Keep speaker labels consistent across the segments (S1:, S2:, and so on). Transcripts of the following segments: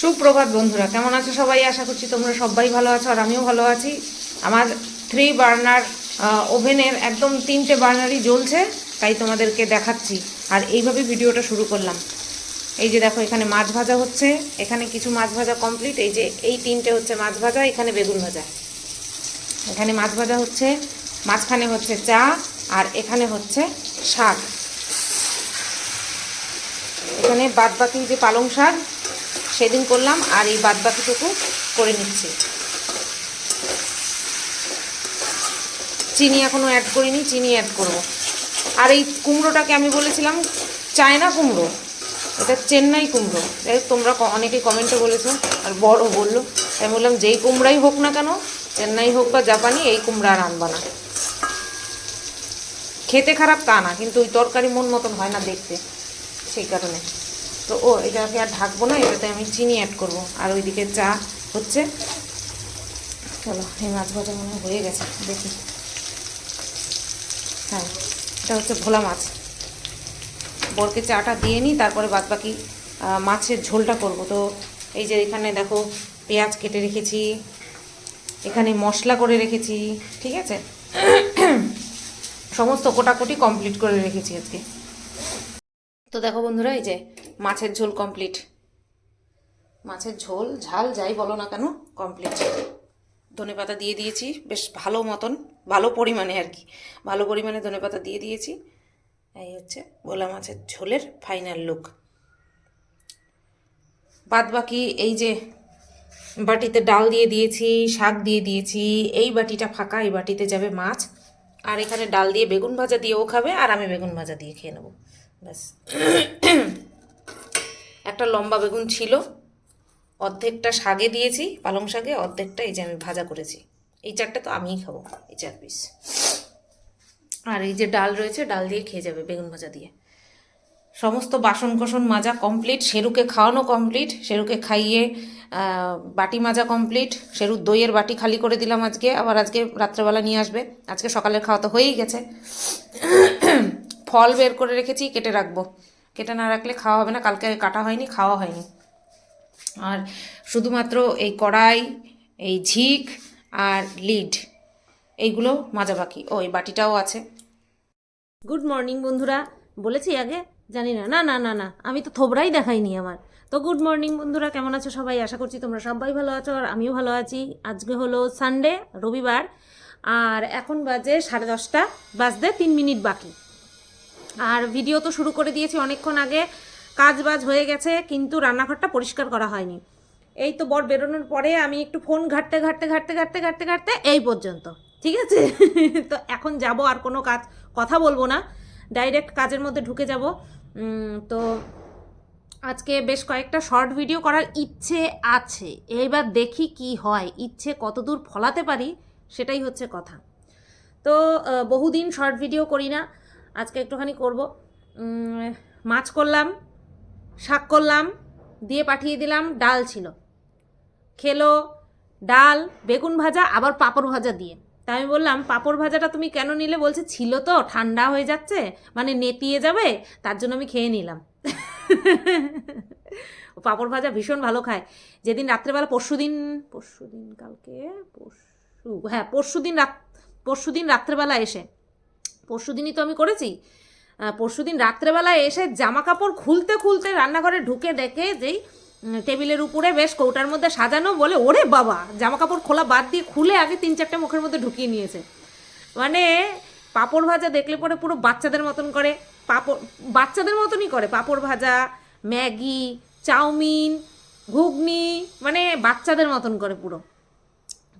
S1: সুপ্রভাত বন্ধুরা, কেমন আছো সবাই? আশা করছি তোমরা সবাই ভালো আছো আর আমিও ভালো আছি। আমার থ্রি বার্নার ওভেনের একদম তিনটে বার্নারই জ্বলছে, তাই তোমাদেরকে দেখাচ্ছি। আর এইভাবে ভিডিওটা শুরু করলাম। এই যে দেখো, এখানে মাছ ভাজা হচ্ছে। এখানে কিছু মাছ ভাজা কমপ্লিট এই যে এই তিনটে হচ্ছে মাছ ভাজা, এখানে বেগুন ভাজা। এখানে মাছ ভাজা হচ্ছে, মাঝখানে হচ্ছে চা, আর এখানে হচ্ছে শাক। এখানে বাদ বাকি যে পালং শাক সেদিন করলাম আর এই বাদ বাকিটুকু করে নিচ্ছি। চিনি এখনও অ্যাড করিনি, চিনি অ্যাড করব। আর এই কুমড়োটাকে আমি বলেছিলাম, চায়না কুমড়ো। এটা চেন্নাই কুমড়ো। যাই তোমরা ক- অনেকেই কমেন্টে বলেছ, আর বড় বলল। আমি বললাম, যেই কুমড়াই হোক না কেন, চেন্নাই হোক বা জাপানি, এই কুমড়া আর আনবা না। খেতে খারাপ তা না, কিন্তু ওই তরকারি মন মতন হয় না দেখতে, সেই কারণে। তো ও, এটাকে আর ঢাকবো না, এটাতে আমি চিনি অ্যাড করব। আর ওইদিকে চা হচ্ছে। চলো, এই মাছ ভাজা মনে হয় গেছে, দেখি। হ্যাঁ এটা হচ্ছে ভোলা মাছ। বরকে চাটা দিয়ে নিই, তারপরে বাদ বাকি মাছের ঝোলটা করব। তো এই যে এখানে দেখো, পেঁয়াজ কেটে রেখেছি, এখানে মশলা করে রেখেছি, ঠিক আছে? সমস্ত কোটাকুটি কমপ্লিট করে রেখেছি আজকে। তো দেখো বন্ধুরা, এই যে মাছের ঝোল কমপ্লিট মাছের ঝোল, ঝাল যাই বলো না কেন কমপ্লিট ধনে পাতা দিয়ে দিয়েছি, বেশ ভালো মতন, ভালো পরিমাণে আর কি। ভালো পরিমাণে ধনে পাতা দিয়ে দিয়েছি। এই হচ্ছে ভোলা মাছের ঝোলের ফাইনাল লুক বাদ বাকি এই যে বাটিতে ডাল দিয়ে দিয়েছি, শাক দিয়ে দিয়েছি, এই বাটিটা ফাঁকা, এই বাটিতে যাবে মাছ। আর এখানে ডাল দিয়ে বেগুন ভাজা দিয়েও খাবে, আর আমি বেগুন ভাজা দিয়ে খেয়ে নেব। ব্যাস। একটা লম্বা বেগুন ছিল। অর্ধেকটা শাগে দিয়েছি, পালং শাকে অর্ধেকটা এই যে আমি ভাজা করেছি। এই চারটে তো আমিই খাব, এই চার পিস আর এই যে ডাল রয়েছে, ডাল দিয়ে খেয়ে যাবে বেগুন ভাজা দিয়ে। সমস্ত বাসন কোসন মাজা কমপ্লিট শেরুকে খাওয়ানো কমপ্লিট শেরুকে খাইয়ে বাটি মাজা কমপ্লিট শেরুর দইয়ের বাটি খালি করে দিলাম আজকে, আবার আজকে রাত্রেবেলা নিয়ে আসবে। আজকে সকালের খাওয়া তো হয়েই গেছে। ফল বের করে রেখেছি, কেটে রাখব। কেটে না রাখলে খাওয়া হবে না। কালকে কাটা হয়নি, খাওয়া হয়নি। আর শুধুমাত্র এই কড়াই, এই ঝিক আর লিড, এইগুলো মাজা বাকি। ও, এই বাটিটাও আছে। গুড মর্নিং বন্ধুরা। বলেছি আগে? জানি না। না না না না। আমি তো থোবরাই দেখাইনি আমার। তো গুড মর্নিং বন্ধুরা, কেমন আছো সবাই? আশা করছি তোমরা সবাই ভালো আছো আর আমিও ভালো আছি। আজকে হলো সানডে, রবিবার। আর এখন বাজে সাড়ে দশটা। বাজতে তিন মিনিট বাকি। আর ভিডিও তো শুরু করে দিয়েছি অনেকক্ষণ আগে। কাজ বাজ হয়ে গেছে, কিন্তু রান্নাঘরটা পরিষ্কার করা হয়নি। এই তো বর বেরোনোর পরে আমি একটু ফোন ঘাটতে ঘাটতে ঘাটতে ঘাটতে ঘাটতে ঘাটতে এই পর্যন্ত। ঠিক আছে? তো এখন যাব, আর কোনো কাজ, কথা বলব না। ডাইরেক্ট কাজের মধ্যে ঢুকে যাব। তো আজকে বেশ কয়েকটা শর্ট ভিডিও করার ইচ্ছে আছে। এইবার দেখি কি হয়। ইচ্ছে কতদূর ফলাতে পারি, সেটাই হচ্ছে কথা। তো বহুদিন শর্ট ভিডিও করি না। আজকে একটুখানি করব। মাছ করলাম, শাক করলাম, দিয়ে পাঠিয়ে দিলাম, ডাল ছিল। খেলো, ডাল, বেগুন ভাজা, আবার পাঁপড় ভাজা দিয়ে। তা আমি বললাম, পাঁপড় ভাজাটা তুমি কেন নিলে? বলছে, ছিল তো, ঠান্ডা হয়ে যাচ্ছে মানে নেতিয়ে যাবে, তার জন্য আমি খেয়ে নিলাম। পাঁপড় ভাজা ভীষণ ভালো খায়। যেদিন রাত্রেবেলা পরশু দিন পরশু দিন কালকে, পরশু হ্যাঁ পরশু দিন রাত পরশু দিন রাত্রেবেলা এসে পরশু দিনই তো আমি করেছি। পরশু দিন রাত্রেবেলায় এসে জামা কাপড় খুলতে খুলতে রান্নাঘরে ঢুকে দেখে যেই টেবিলের উপরে বেশ কৌটার মধ্যে সাজানো বলে, ওরে বাবা! জামা কাপড় খোলা বাদ দিয়ে খুলে আগে তিন চারটে মুখের মধ্যে ঢুকিয়ে নিয়েছে। মানে পাঁপড় ভাজা দেখলে পরে পুরো বাচ্চাদের মতন করে। পাঁপড়, বাচ্চাদের মতনই করে। পাঁপড় ভাজা, ম্যাগি, চাউমিন, ঘুগনি মানে বাচ্চাদের মতন করে পুরো।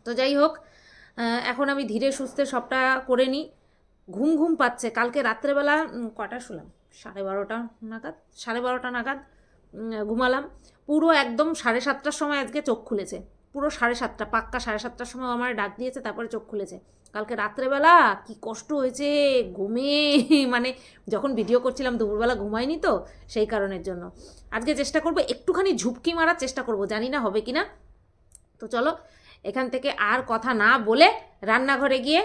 S1: তো যাই হোক এখন আমি ধীরে সুস্থে সবটা করে নিই। ঘুম ঘুম পাচ্ছে। কালকে রাত্রেবেলা কটা শুলাম? সাড়ে বারোটা নাগাদ, সাড়ে বারোটা নাগাদ ঘুমালাম। পুরো একদম সাড়ে সাতটার সময় আজকে চোখ খুলেছে। পুরো সাড়ে সাতটা, পাক্কা সাড়ে সাতটার সময় আমার ডাক দিয়েছে, তারপরে চোখ খুলেছে। কালকে রাত্রেবেলা কি কষ্ট হয়েছে, ঘুমে মানে যখন ভিডিও করছিলাম, দুপুরবেলা ঘুমাইনি তো, সেই কারণের জন্য। আজকে চেষ্টা করব একটুখানি ঝুপকি মারার চেষ্টা করব, জানি না হবে কি না তো চলো, এখান থেকে আর কথা না বলে রান্নাঘরে গিয়ে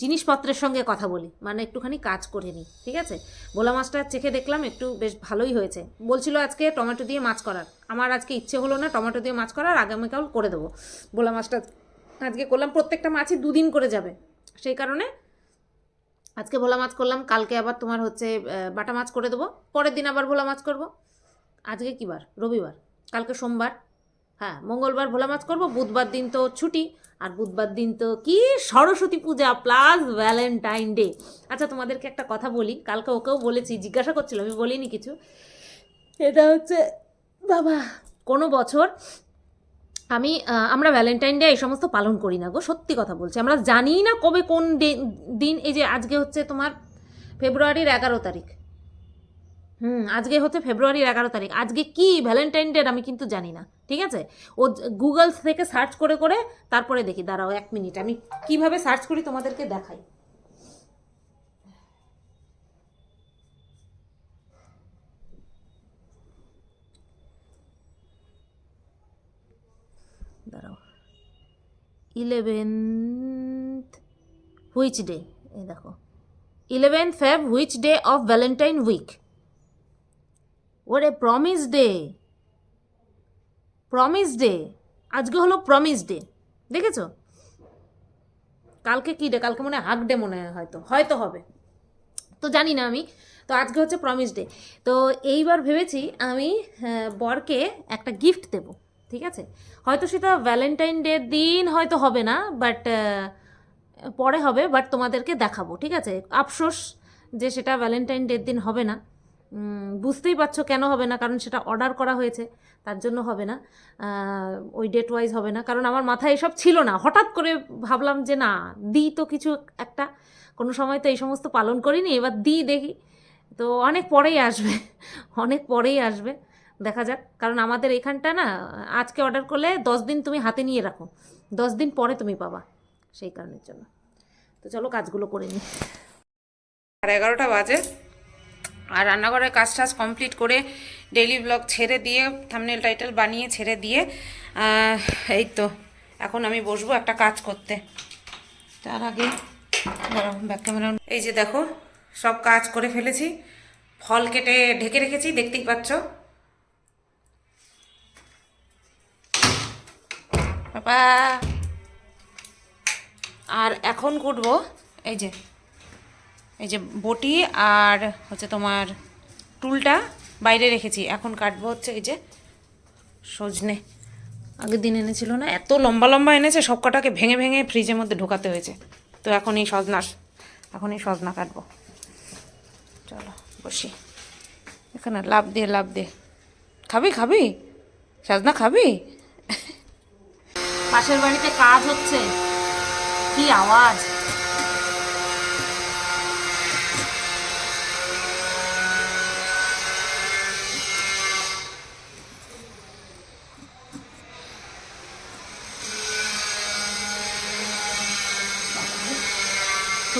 S1: জিনিসপত্রের সঙ্গে কথা বলি মানে একটুখানি কাজ করে নিই, ঠিক আছে? ভোলা মাছটা চেখে দেখলাম একটু বেশ ভালোই হয়েছে। বলছিল আজকে টমেটো দিয়ে মাছ করার। আমার আজকে ইচ্ছে হলো না টমেটো দিয়ে মাছ করার, আগামীকাল করে দেবো। ভোলা মাছটা আজকে করলাম, প্রত্যেকটা মাছই দুদিন করে যাবে। সেই কারণে আজকে ভোলা মাছ করলাম, কালকে আবার তোমার হচ্ছে বাটা মাছ করে দেবো। পরের দিন আবার ভোলা মাছ করব। আজকে কী বার? রবিবার। কালকে সোমবার। হ্যাঁ মঙ্গলবার ভোলা মাছ করব, বুধবার দিন তো ছুটি। আর বুধবার দিন তো কি? Saraswati Puja plus Valentine Day আচ্ছা তোমাদেরকে একটা কথা বলি। কালকে ওকেও বলেছি, জিজ্ঞাসা করছিল, আমি বলিনি কিছু। এটা হচ্ছে, বাবা, কোনো বছর আমি আমরা ভ্যালেন্টাইন ডে এই সমস্ত পালন করি না গো, সত্যি কথা বলছি। আমরা জানি না কবে কোন দিন, এই যে আজকে হচ্ছে তোমার ফেব্রুয়ারির এগারো তারিখ। হুম, আজকে হচ্ছে ফেব্রুয়ারির এগারো তারিখ। আজকে কি ভ্যালেন্টাইন ডে আমি কিন্তু জানি না। ঠিক আছে? ও গুগল থেকে সার্চ করে করে তারপরে দেখি। দাঁড়াও এক মিনিট আমি কীভাবে সার্চ করি তোমাদেরকে দেখাই। দাঁড়াও। ইলেভেন্থ হুইচ ডে এই দেখো। Eleventh Feb which day of Valentine week ওরে প্রমিস ডে প্রমিস ডে আজকে হলো প্রমিস ডে দেখেছ? কালকে কী ডে কালকে মনে হয় হাক ডে মনে হয় হয়তো। হয়তো হবে। তো জানি না আমি। তো আজকে হচ্ছে প্রমিস ডে তো এইবার ভেবেছি আমি বরকে একটা গিফট দেব। ঠিক আছে? হয়তো সেটা ভ্যালেন্টাইন ডের দিন হয়তো হবে না বাট পরে হবে বাট তোমাদেরকে দেখাবো। ঠিক আছে? আফসোস যে সেটা ভ্যালেন্টাইন ডের দিন হবে না। বুঝতেই পারছ কেন হবে না, কারণ সেটা অর্ডার করা হয়েছে, তার জন্য হবে না। ওই ডেট ওয়াইজ হবে না, কারণ আমার মাথায় এসব ছিল না। হঠাৎ করে ভাবলাম যে না, দিই তো কিছু একটা। কোনো সময় তো এই সমস্ত পালন করিনি, এবার দিই দেখি। তো অনেক পরেই আসবে, অনেক পরেই আসবে, দেখা যাক। কারণ আমাদের এখানটা না, আজকে অর্ডার করলে দশ দিন তুমি হাতে নিয়ে রাখো, দশ দিন পরে তুমি পাবা, সেই কারণের জন্য। তো চলো কাজগুলো করে নিই।
S2: সাড়ে এগারোটা বাজে। আর রান্নাঘরের কাজ টাজ কমপ্লিট করে ডেইলি ব্লগ ছেড়ে দিয়ে থামনেল টাইটেল বানিয়ে ছেড়ে দিয়ে এই তো, এখন আমি বসবো একটা কাজ করতে। তার আগে এই যে দেখো, সব কাজ করে ফেলেছি, ফল কেটে ঢেকে রেখেছি, দেখতেই পাচ্ছ। আর এখন কুটবো এই যে এই যে বটি আর হচ্ছে তোমার টুলটা বাইরে রেখেছি। এখন কাটবো হচ্ছে এই যে সজনে। আগের দিন এনেছিল না, এত লম্বা লম্বা এনেছে, সব কটাকে ভেঙে ভেঙে ফ্রিজের মধ্যে ঢোকাতে হয়েছে। তো এখন এই সজনা, এখন এই সজনা কাটবো। চলো, বসি। এখানে লাভ দিয়ে লাভ দিয়ে খাবি খাবি? সজনা খাবি?
S1: পাশের বাড়িতে কাজ হচ্ছে। কি আওয়াজ?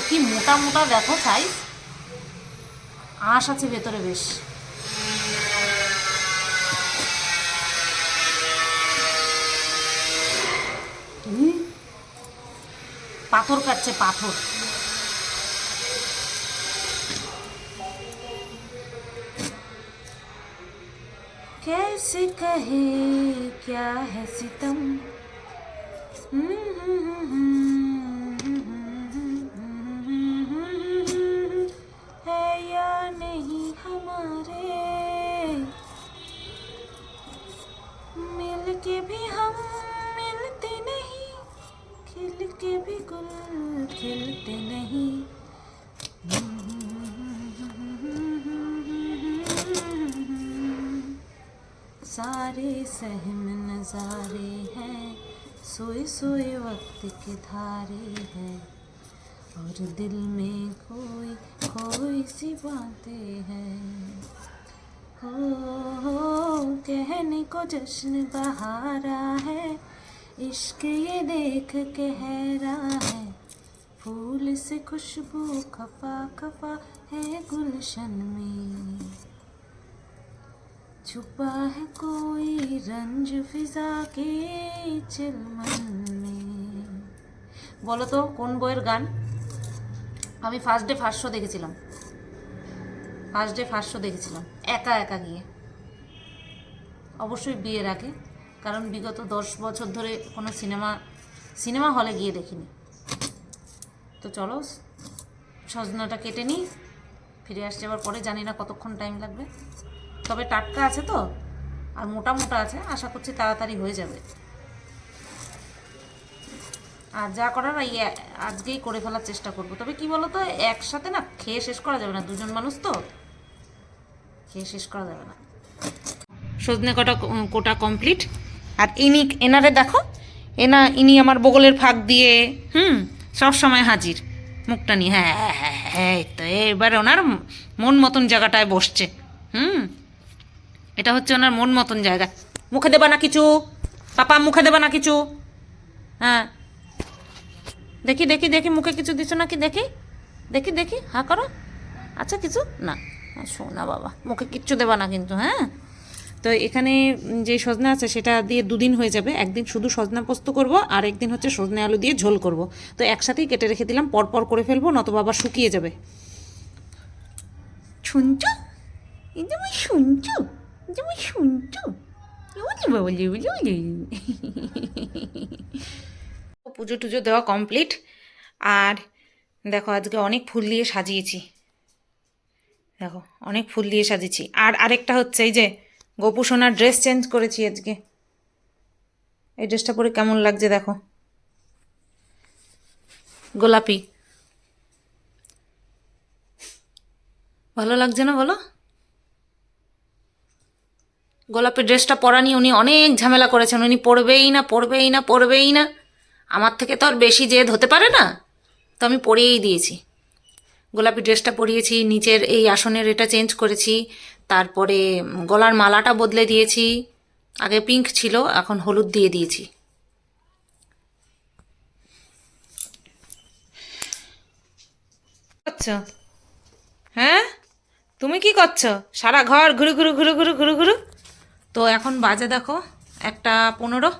S1: কি মোটা মোটা দেখো সাইজ আঁশ আছে ভেতরে বেশ পাথর কাটছে পাথর कैसे कहे क्या है सितम सारे सहम नजारे हैं, सोए सोए वक्त के धारे हैं। और दिल में कोई कोई सी बातें हैं। हो हो, कहने को जश्न बहारा है, इश्क ये देख के हैरान है। फूल से खुशबू खपा खपा है गुलशन में। छुपा है कोई रंज फिजा के चिलमन में বলো তো কোন বইয়ের গান আমি ফার্স্ট ডে ফার্স্ট শো দেখেছিলাম ফার্স্ট ডে ফার্স্ট শো দেখেছিলাম একা একা গিয়ে অবশ্যই বিয়ের আগে কারণ বিগত দশ বছর ধরে কোনো সিনেমা সিনেমা হলে গিয়ে দেখিনি তো চলো সজনাটা কেটে নিই ফিরে আসছে আবার পরে জানি না কতক্ষণ টাইম লাগবে তবে টাটকা আছে তো, আর মোটা মোটা আছে, আশা করছি তাড়াতাড়ি হয়ে যাবে। আর যা করার এই আজকেই করে ফেলার চেষ্টা করব। তবে কি বলো তো একসাথে না খেয়ে শেষ করা যাবে না, দুজন মানুষ তো, খেয়ে শেষ করা যাবে না। সজনে কটা কোটা কমপ্লিট আর ইনি, এনারে দেখো, এনা, ইনি আমার বগলের ফাঁক দিয়ে, হুম, সব সময় হাজির, মুখটা নিয়ে হ্যাঁ হ্যাঁ হ্যাঁ হ্যাঁ তো, এবার ওনার মন মতন জায়গাটায় বসছে, হুম। এটা হচ্ছে ওনার মন মতন জায়গা। মুখে দেবা না কিছু? পাপা মুখে দেবা না কিছু? হ্যাঁ। দেখি দেখি দেখি মুখে কিছু দিছো নাকি? দেখি। দেখি দেখি হা করো। আচ্ছা কিছু? না। শোনা বাবা মুখে কিচ্ছু দেবা না কিন্তু হ্যাঁ? তো এখানে যে সজনা আছে সেটা দিয়ে দুদিন হয়ে যাবে। একদিন শুধু সজনা পোস্ত করব আর একদিন হচ্ছে সজনে আলু দিয়ে ঝোল করব। তো একসাথেই কেটে রেখে দিলাম পরপর করে ফেলব নতুবা বাবা শুকিয়ে যাবে। শুনছো? তুমি শুনছো? বলি বলি পুজো টুজো দেওয়া কমপ্লিট আর দেখো, আজকে অনেক ফুল দিয়ে সাজিয়েছি। দেখো, অনেক ফুল দিয়ে সাজিয়েছি। আর আরেকটা হচ্ছে এই যে, গোপু সোনার ড্রেস চেঞ্জ করেছি আজকে। এই ড্রেসটা পরে কেমন লাগছে দেখো। গোলাপি। ভালো লাগছে না বলো? গোলাপি ড্রেসটা পরা নিয়ে উনি অনেক ঝামেলা করেছেন। উনি পরবেই না পরবেই না পরবেই না। আমার থেকে তো আর বেশি জেদ হতে পারে না। তো আমি পরিয়েই দিয়েছি। গোলাপি ড্রেসটা পরিয়েছি, নিচের এই আসনের এটা চেঞ্জ করেছি, তারপরে গলার মালাটা বদলে দিয়েছি। আগে পিঙ্ক ছিল, এখন হলুদ দিয়ে দিয়েছি। করছ? হ্যাঁ? তুমি কি করছ? সারা ঘর ঘুরু ঘুরু ঘুরু ঘুরু ঘুরু ঘুরু? তো এখন বাজে দেখো একটা পনেরো।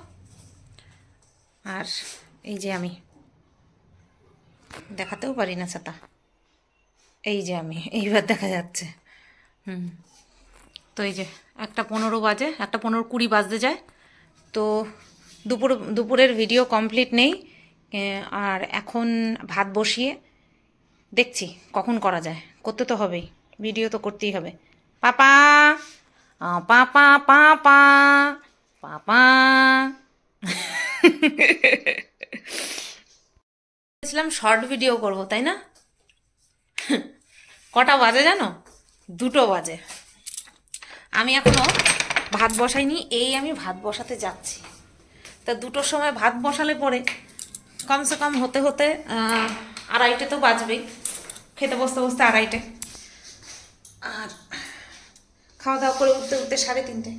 S1: আর এই যে আমি। দেখাতেও পারি না ছাতা। এই যে আমি, এইবার দেখা যাচ্ছে। হুম। তো এই যে একটা পনেরো বাজে, একটা পনেরো কুড়ি বাজতে যায়। তো দুপুর, দুপুরের ভিডিও কমপ্লিট নেই। আর এখন ভাত বসিয়ে দেখছি কখন করা যায়। করতে তো হবেই, ভিডিও তো করতেই হবে। পাপা! পাপা পাপা পাপা বলেছিলাম শর্ট ভিডিও করব, তাই না? কটা বাজে জানো? দুটো বাজে। আমি এখনও ভাত বসাইনি, এই আমি ভাত বসাতে যাচ্ছি। তা দুটোর সময় ভাত বসালে পরে কমসে কম হতে হতে আড়াইটে তো বাজবেই। খেতে বসতে বসতে আড়াইটে। আর খাওয়া দাওয়া করে উঠতে উঠতে সাড়ে তিনটে।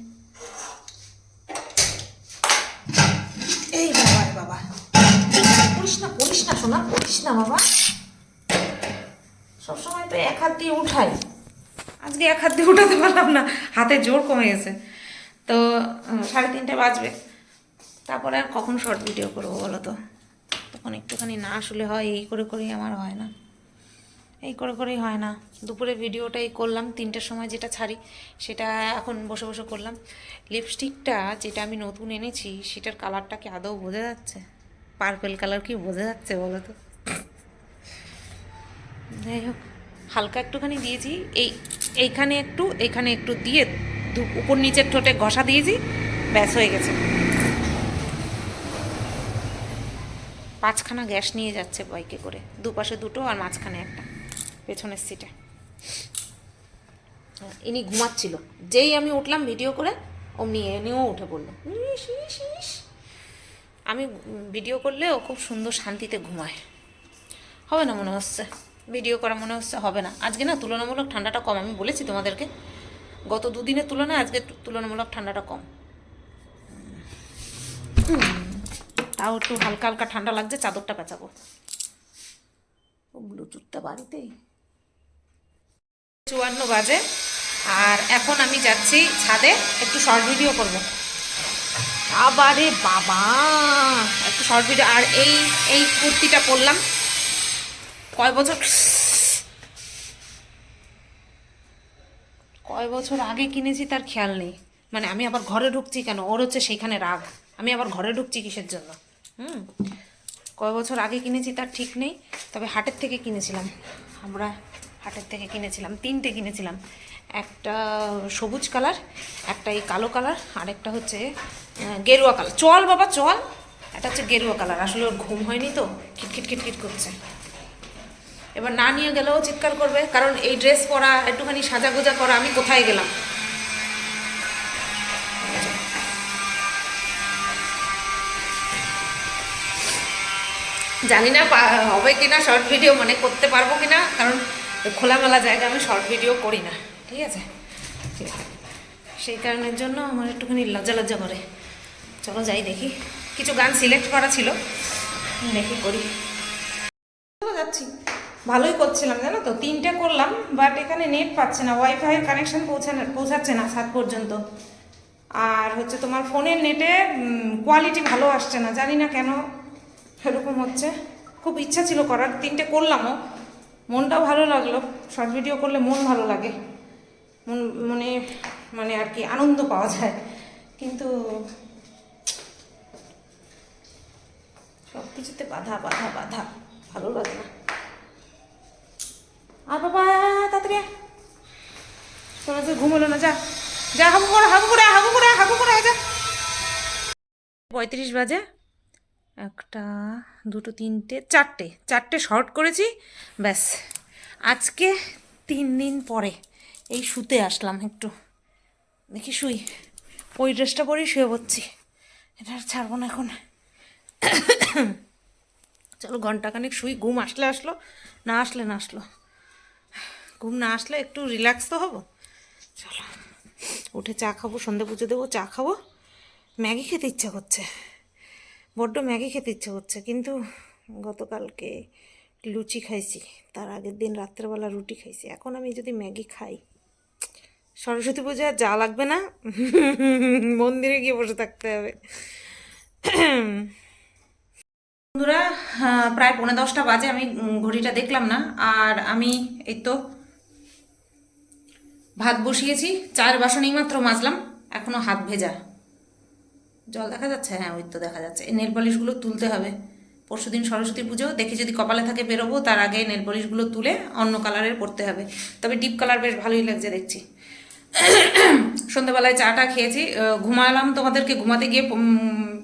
S1: এই বাবা বাবা। করিস না করিস না শোনা করিস না বাবা। সবসময় তো এক হাত দিয়ে উঠাই। আজকে এক হাত দিয়ে উঠাতে পারলাম না, হাতে জোর কমে গেছে। তো সাড়ে তিনটে বাজবে। তারপরে আর কখন শর্ট ভিডিও করব বলো তো? তখন একটুখানি না আসলে হয়, এই করে করেই আমার হয় না। এই করে করেই হয় না। দুপুরে ভিডিওটাই করলাম, তিনটের সময় যেটা ছাড়ি সেটা এখন বসে বসে করলাম। লিপস্টিকটা যেটা আমি নতুন এনেছি, সেটার কালারটা কি আদৌ বোঝা যাচ্ছে? পার্পেল কালার কি বোঝা যাচ্ছে বলো তো? যাই হোক, হালকা একটুখানি দিয়েছি। এই, এইখানে একটু এইখানে একটু দিয়ে উপর নিচের ঠোঁটে ঘষা দিয়েছি, ব্যাস হয়ে গেছে। পাঁচখানা গ্যাস নিয়ে যাচ্ছে বাইকে করে, দুপাশে দুটো আর মাঝখানে একটা। পেছনের সিটে ইনি ঘুমাচ্ছিল। যেই আমি উঠলাম ভিডিও করে অমনি এনেও উঠে পড়ল। আমি ভিডিও করলে ও খুব সুন্দর শান্তিতে ঘুমায়। হবে না মনে হচ্ছে? ভিডিও করা মনে হচ্ছে হবে না। আজকে না তুলনামূলক ঠান্ডাটা কম। আমি বলেছি তোমাদেরকে গত দুদিনের তুলনায় আজকে তুলনামূলক ঠান্ডাটা কম। তাও একটু হালকা হালকা ঠান্ডা লাগছে চাদরটা পেঁচাবো। ও ব্লুটুথটা বাড়িতেই। চুয়ান্ন বাজে। আর এখন আমি যাচ্ছি ছাদে, একটু শর্ট ভিডিও করব। আবারে বাবা, একটু শর্ট ভিডিও আর এই এই কুর্তিটা পরলাম কয় বছর? কয় বছর আগে কিনেছি তার খেয়াল নেই। মানে আমি আবার ঘরে ঢুকছি কেন? ওর হচ্ছে সেইখানে রাগ। আমি আবার ঘরে ঢুকছি কিসের জন্য? হুম? কয় বছর আগে কিনেছি তার ঠিক নেই, তবে হাটের থেকে কিনেছিলাম। আমরা হাটের থেকে কিনেছিলাম, তিনটে কিনেছিলাম। একটা সবুজ কালার, একটা এই কালো কালার আর একটা হচ্ছে গেরুয়া কালার। চল বাবা, চল। এটা হচ্ছে গেরুয়া কালার। আসলে ওর ঘুম হয়নি তো, খিটখিট খিটখিট করছে। এবার না নিয়ে গেলেও চিৎকার করবে, কারণ এই ড্রেস পরা, একটুখানি সাজা গোজা করা, আমি কোথায় গেলাম? জানি না হবে কিনা, শর্ট ভিডিও মানে করতে পারব কিনা, কারণ খোলামেলা জায়গায় আমি শর্ট ভিডিও করি না, ঠিক আছে। সেই কারণের জন্য আমার একটুখানি লজ্জা লজ্জা করে। চলো যাই দেখি। কিছু গান সিলেক্ট করা ছিল, দেখি করি।
S3: যাচ্ছি। ভালোই করছিলাম, জানো তো? তিনটে করলাম বাট এখানে নেট পাচ্ছে না ওয়াইফাই কানেকশন পৌঁছানো, পৌঁছাচ্ছে না সাত পর্যন্ত। আর হচ্ছে তোমার ফোনের নেটে কোয়ালিটি ভালো আসছে না, জানি না কেন এরকম হচ্ছে। খুব ইচ্ছা ছিল করার, তিনটে করলামও। মনটাও ভালো লাগল। শর্ট ভিডিও করলে মন ভালো লাগে। মন, মনে মানে আর কি আনন্দ পাওয়া যায়। কিন্তু সব কিছুতে বাধা বাধা বাধা, ভালো লাগে না। আর বাবা, তাড়াতাড়ি। তোরা তো ঘুমলো না, যা। যা হাবু করে, হাগু করে হাবু করে, হাগু করে, যা।
S1: পঁয়ত্রিশ বাজে। একটা, দুটো, তিনটে, চারটে। চারটে শর্ট করেছি, ব্যাস। আজকে তিন দিন পরে এই শুতে আসলাম একটু। দেখি শুই। ওই ড্রেসটা পরেই শুয়ে পড়ছি। এটা আর ছাড়বো না এখন। চলো ঘন্টাখানেক শুই। ঘুম আসলে আসলো, না আসলে না আসলো। ঘুম না আসলে একটু রিল্যাক্স তো হব। চলো, উঠে চা খাব, সন্ধে পুজো দেবো, চা খাব। ম্যাগি খেতে ইচ্ছা করছে। বড্ড ম্যাগি খেতে ইচ্ছা করছে, কিন্তু গতকালকে লুচি খাইছি, তার আগের দিন রাত্রেবেলা রুটি খাইছি। এখন আমি যদি ম্যাগি খাই, সরস্বতী পূজা যা লাগবে না, মন্দিরে গিয়ে বসে থাকতে হবে। বন্ধুরা প্রায় পৌনে দশটা বাজে, আমি ঘড়িটা দেখলাম না, আর আমি এই তো ভাত বসিয়েছি, চায়ের বাসন মাত্র মাজলাম, এখনও হাত ভেজা। জল দেখা যাচ্ছে? হ্যাঁ ওই তো দেখা যাচ্ছে। এই নেল পলিশগুলো তুলতে হবে। পরশু দিন সরস্বতী পুজো, দেখি যদি কপালে থাকে বেরোবো, তার আগে নেল পলিশগুলো তুলে অন্য কালারের পরতে হবে। তবে ডিপ কালার বেশ ভালোই লাগছে দেখছি। সন্ধ্যাবেলায় চাটা খেয়েছি। ঘুমালাম তোমাদেরকে, ঘুমাতে গিয়ে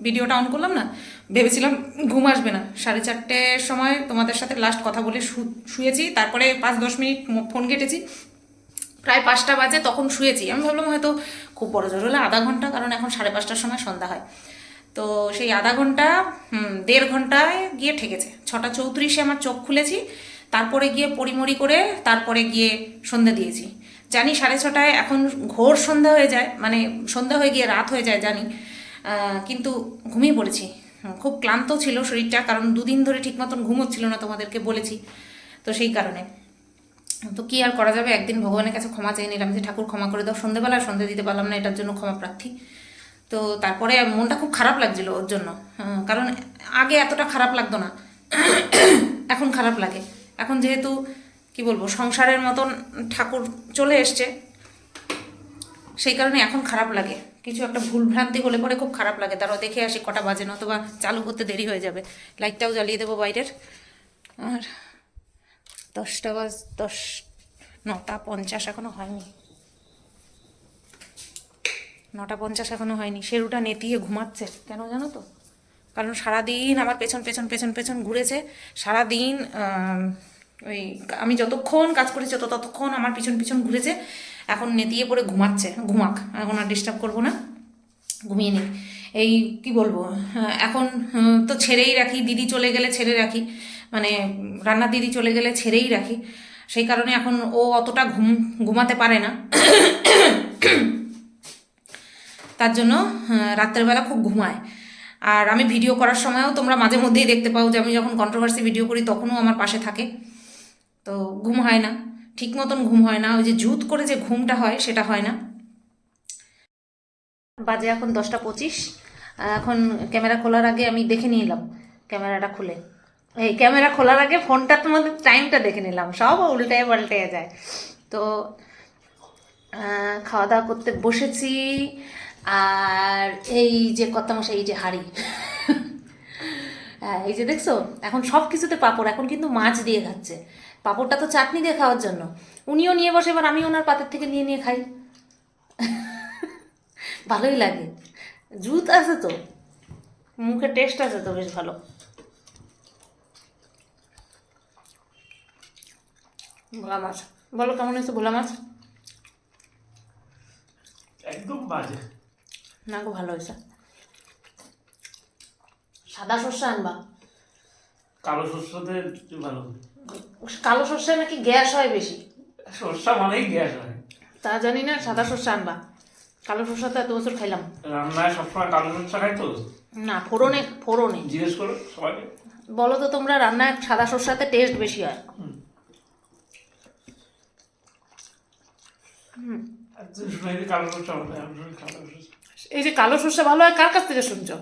S1: ভিডিওটা অন করলাম না? ভেবেছিলাম ঘুম আসবে না। সাড়ে চারটের সময় তোমাদের সাথে লাস্ট কথা বলে শুয়েছি। তারপরে পাঁচ দশ মিনিট ফোন কেটেছি। প্রায় পাঁচটা বাজে, তখন শুয়েছি। আমি ভাবলাম হয়তো খুব বড় জোর হলে আধা ঘণ্টা, কারণ এখন সাড়ে পাঁচটার সময় সন্ধ্যা হয়। তো সেই আধা ঘণ্টা দেড় ঘন্টায় গিয়ে ঠেকেছে। ছটা চৌত্রিশে আমার চোখ খুলেছি। তারপরে গিয়ে পরিমরি করে তারপরে গিয়ে সন্ধ্যা দিয়েছি। জানি সাড়ে ছটায় এখন ঘোর সন্ধ্যা হয়ে যায় মানে সন্ধ্যা হয়ে গিয়ে রাত হয়ে যায়, জানি। কিন্তু ঘুমিয়ে পড়েছি। খুব ক্লান্ত ছিল শরীরটা, কারণ দুদিন ধরে ঠিক মতন ঘুম হচ্ছিল না তোমাদেরকে বলেছি। তো সেই কারণে। তো কি আর করা যাবে? একদিন ভগবানের কাছে ক্ষমা চেয়ে নিলাম যে ঠাকুর ক্ষমা করে দাও সন্ধেবেলা সন্ধে দিতে পারলাম না এটার জন্য ক্ষমা প্রার্থী। তো তারপরে মনটা খুব খারাপ লাগছিল ওর জন্য। হ্যাঁ, কারণ আগে এতটা খারাপ লাগতো না। এখন খারাপ লাগে। এখন যেহেতু কি বলব সংসারের মতন ঠাকুর চলে এসছে সেই কারণে এখন খারাপ লাগে। কিছু একটা ভুল ভ্রান্তি হলে পরে খুব খারাপ লাগে। তারও দেখে আসি কটা বাজে নতুবা চালু করতে দেরি হয়ে যাবে। লাইটটাও জ্বালিয়ে দেবো বাইরের। আর দশটা বাজ, দশ, নটা পঞ্চাশ এখনও হয়নি। নটা পঞ্চাশ এখনও হয়নি। শেরুটা নেতিয়ে ঘুমাচ্ছে, কেন জানো তো? কারণ সারাদিন আমার পেছন পেছন পেছন পেছন ঘুরেছে। সারাদিন ওই আমি যতক্ষণ কাজ করেছি তত, ততক্ষণ আমার পিছন পিছন ঘুরেছে। এখন নেতিয়ে পড়ে ঘুমাচ্ছে, ঘুমাক। এখন আর ডিস্টার্ব করব না। ঘুমিয়ে নিই। এই কি বলব? এখন, তো ছেড়েই রাখি, দিদি চলে গেলে ছেড়ে রাখি। মানে রান্নার দিদি চলে গেলে ছেড়েই রাখি। সেই কারণে এখন ও অতটা ঘুম, ঘুমাতে পারে না। তার জন্য রাত্রেবেলা খুব ঘুমায়। আর আমি ভিডিও করার সময়ও তোমরা মাঝে মধ্যেই দেখতে পাও যে আমি যখন কন্ট্রোভার্সি ভিডিও করি তখনও আমার পাশে থাকে। তো ঘুম হয় না, ঠিক মতন ঘুম হয় না। ওই যে জুত করে যে ঘুমটা হয় সেটা হয় না। বাজে এখন দশটা পঁচিশ। এখন ক্যামেরা খোলার আগে আমি দেখে নিয়ে এলাম, ক্যামেরাটা খুলে। এই ক্যামেরা খোলার আগে ফোনটা তোমাদের টাইমটা দেখে নিলাম। সব উল্টে পাল্টে যায়। তো খাওয়া দাওয়া করতে বসেছি। আর এই যে কত মাসে এই যে হাড়ি। হ্যাঁ এই যে দেখছ, এখন সব কিছুতে পাপড়, এখন কিন্তু মাছ দিয়ে খাচ্ছে। পাপড়টা তো চাটনি দিয়ে খাওয়ার জন্য। উনিও নিয়ে বসে, এবার আমি ওনার পাতের থেকে নিয়ে নিয়ে খাই। ভালোই লাগে। জুত আছে তো। মুখে টেস্ট আছে তো বেশ ভালো। ভোলা মাছ। বলো কেমন হয়েছে ভোলা মাছ?
S4: একদম বাজে।
S1: না গো ভালো হয়েছে। সাদা সর্ষে আনবা?
S4: কালো শস্যতে ভালো
S1: কালো সর্ষে নাকি গ্যাস হয় বেশি?
S4: শস্যা মানেই গ্যাস হয়।
S1: তা জানি না সাদা সর্ষে আনবা। কালো সর্ষে তো এত বছর খাইলাম।
S4: রান্নায় সবসময় কালো শস্যা খাই তো।
S1: না ফোড়নে ফোড়নে।
S4: জিজ্ঞেস করো সবাইকে।
S1: বলো তো তোমরা রান্নায় সাদা সর্ষাতে টেস্ট বেশি হয়
S4: একদিন শুনে যে কালো শস্যা মানে আমি শুনি কালো শস্যা
S1: এই যে কালো সর্ষে ভালো হয় কার কাছ থেকে শুনছো?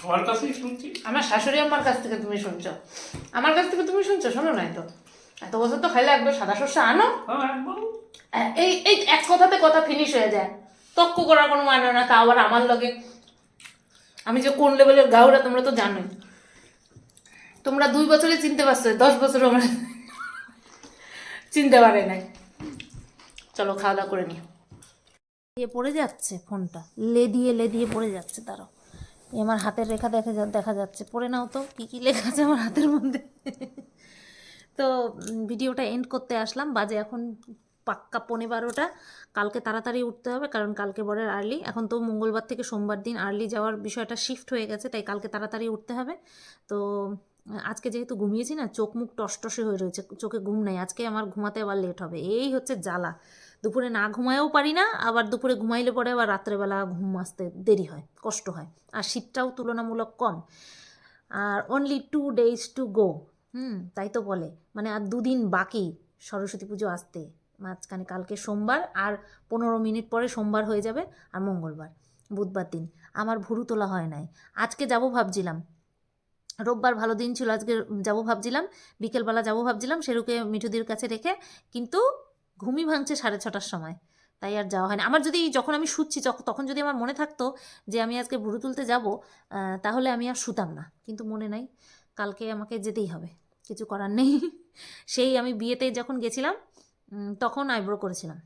S4: সবার কাছেই শুনছি।
S1: আমার শাশুড়ি আমার কাছ থেকে তুমি শুনছো। আমার কাছ থেকে তুমি শুনছো? শোনো নাই তো। এত বছর তো খাইলে একবার সাদা সর্ষে আনো।
S4: হ্যাঁ
S1: এই এই এক কথাতে কথা ফিনিশ হয়ে যায়। তক্ক করার কোনো মানে না তা আবার আমার লগে। আমি যে কোন লেভেলের গাউরা তোমরা তো জানোই। তোমরা দুই বছরে চিনতে পারছ দশ বছর আমরা চিনতে পারে নাই। চলো খাওয়া দাওয়া করে নিও। দিয়ে পড়ে যাচ্ছে ফোনটা। লে দিয়ে লে দিয়ে পড়ে যাচ্ছে তারও আমার হাতের রেখা দেখা যা- দেখা যাচ্ছে। পড়ে নাও তো, কী কী লেখা আছে আমার হাতের মধ্যে। তো ভিডিওটা এন্ড করতে আসলাম। বাজে এখন পাক্কা পনে বারোটা। কালকে তাড়াতাড়ি উঠতে হবে, কারণ কালকে বরের আর্লি এখন তো মঙ্গলবার থেকে সোমবার দিন আর্লি যাওয়ার বিষয়টা শিফট হয়ে গেছে, তাই কালকে তাড়াতাড়ি উঠতে হবে। তো, আজকে যেহেতু ঘুমিয়েছি না, চোখ মুখ টসটসে হয়ে রয়েছে, চোখে ঘুম নেই। আজকে আমার ঘুমাতে আবার লেট হবে। এই হচ্ছে জ্বালা। দুপুরে না ঘুমায়ও পারি না, আবার দুপুরে ঘুমাইলে পরে আবার রাত্রেবেলা ঘুম আসতে দেরি হয়, কষ্ট হয়। আর শীতটাও তুলনামূলক কম। আর only two days to go হুম, তাই তো বলে। মানে আর দুদিন বাকি সরস্বতী পুজো আসতে, মাঝখানে কালকে সোমবার আর পনেরো মিনিট পরে সোমবার হয়ে যাবে আর মঙ্গলবার, বুধবার দিন। আমার ভুরু তোলা হয় নাই। আজকে যাব ভাবছিলাম। রোববার ভালো দিন ছিল, আজকে যাব ভাবছিলাম। বিকেলবেলা যাব ভাবছিলাম সেরুকে মিঠুদির কাছে রেখে, কিন্তু ঘুমই ভাঙছে সাড়ে ছটার সময়। তাই আর যাওয়া হয় না আমার যদি যখন আমি শুচ্ছি তখন যদি আমার মনে থাকতো যে আমি আজকে ভুরু তুলতে যাব তাহলে আমি আর শুতাম না। কিন্তু মনে নাই, কালকে আমাকে যেতেই হবে। কিছু করার নেই। সেই আমি বিয়েতে যখন গেছিলাম তখন আইব্রো করেছিলাম।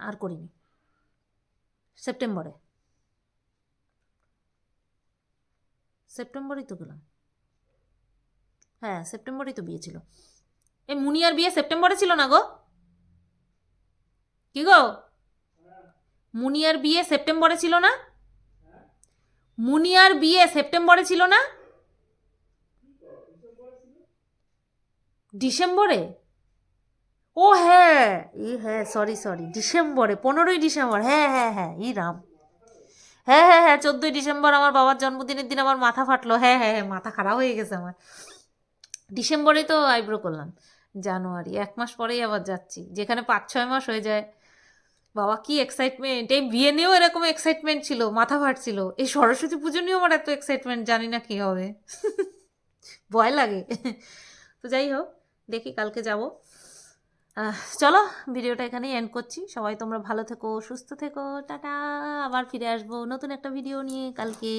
S1: আর করিনি। সেপ্টেম্বরে। সেপ্টেম্বরেই তো গেলাম। হ্যাঁ সেপ্টেম্বরেই তো বিয়ে ছিল। এই মুনিয়ার বিয়ে সেপ্টেম্বরে ছিল না গো? কি গো? মুনিয়ার বিয়ে সেপ্টেম্বরে ছিল না? মুনিয়ার বিয়ে সেপ্টেম্বরে ছিল না? ডিসেম্বরে? ও হ্যাঁ ই হ্যাঁ সরি সরি ডিসেম্বরে, পনেরোই ডিসেম্বর হ্যাঁ হ্যাঁ হ্যাঁ ই রাম। হ্যাঁ হ্যাঁ হ্যাঁ চোদ্দোই ডিসেম্বর আমার বাবার জন্মদিনের দিন আমার মাথা ফাটলো। হ্যাঁ হ্যাঁ হ্যাঁ মাথা খারাপ হয়ে গেছে আমার। ডিসেম্বরেই তো আইব্রো করলাম, জানুয়ারি, এক মাস পরেই আবার যাচ্ছি, যেখানে পাঁচ, ছয় মাস হয়ে যায়। বাবা, কি এক্সাইটমেন্ট এই বিয়ে নিয়েও এরকম এক্সাইটমেন্ট ছিল, মাথা ফাটছিল এই সরস্বতী পুজো নিয়েও আমার এত এক্সাইটমেন্ট জানি না কি হবে। ভয় লাগে। তো যাই হোক, দেখি কালকে যাব। চলো, ভিডিওটা এখানে এন্ড করছি। সবাই তোমরা ভালো থেকো, সুস্থ থেকো, টাটা। আবার ফিরে আসব নতুন একটা ভিডিও নিয়ে কালকে।